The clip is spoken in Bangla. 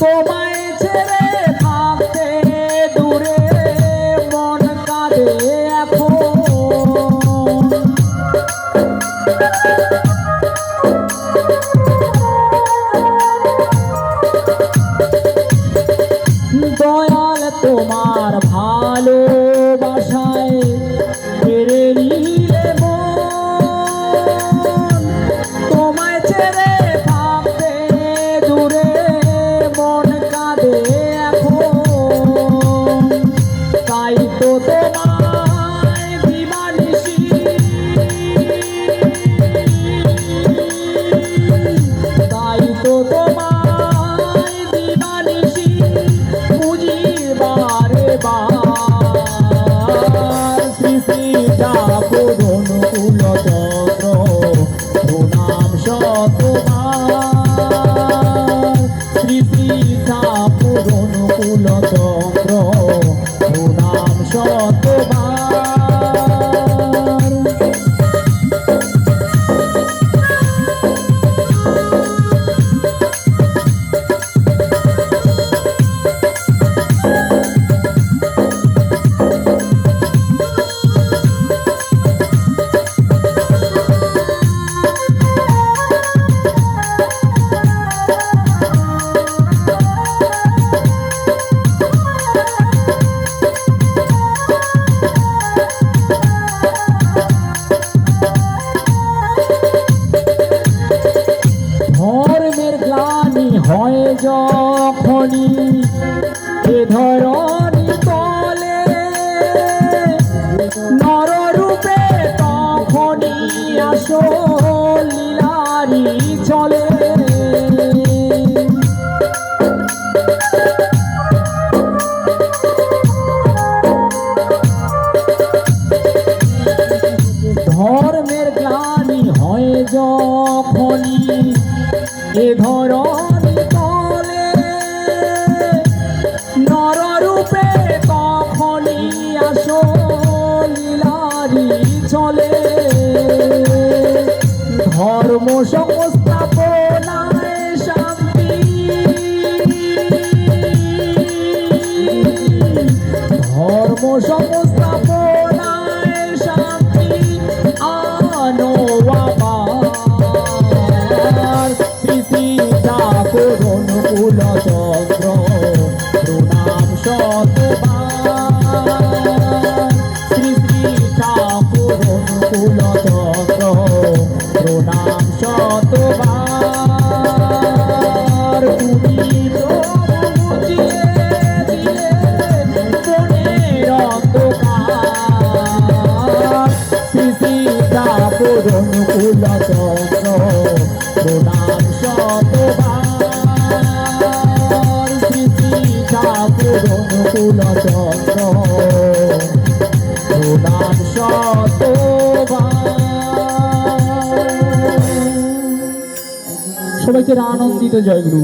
তোমায় ছেড়ে থাকতে দূরে মন কাঁদে এখন। দয়াল তোমার হয় যখনই এ ধরণি তলে নররূপে তখনই আসো লীলারি চলে। ধর্মের গ্লানি হয় যখনই এ ধরণি ধর্ম সংস্থাপনায় শান্তি। ধর্ম সংস্থাপনায় শান্তি, আনো আবার। শ্রী শ্রী ঠাকুর প্রণাম শতবার শ্রী শ্রী ঠাকুর প্রণাম শতবার। তুমি প্রণাম শতবার। শ্রী ঠাকুর অনুকূল চন্দ্র প্রণাম শতবার। সবাইকে আনন্দিত জয়গুরু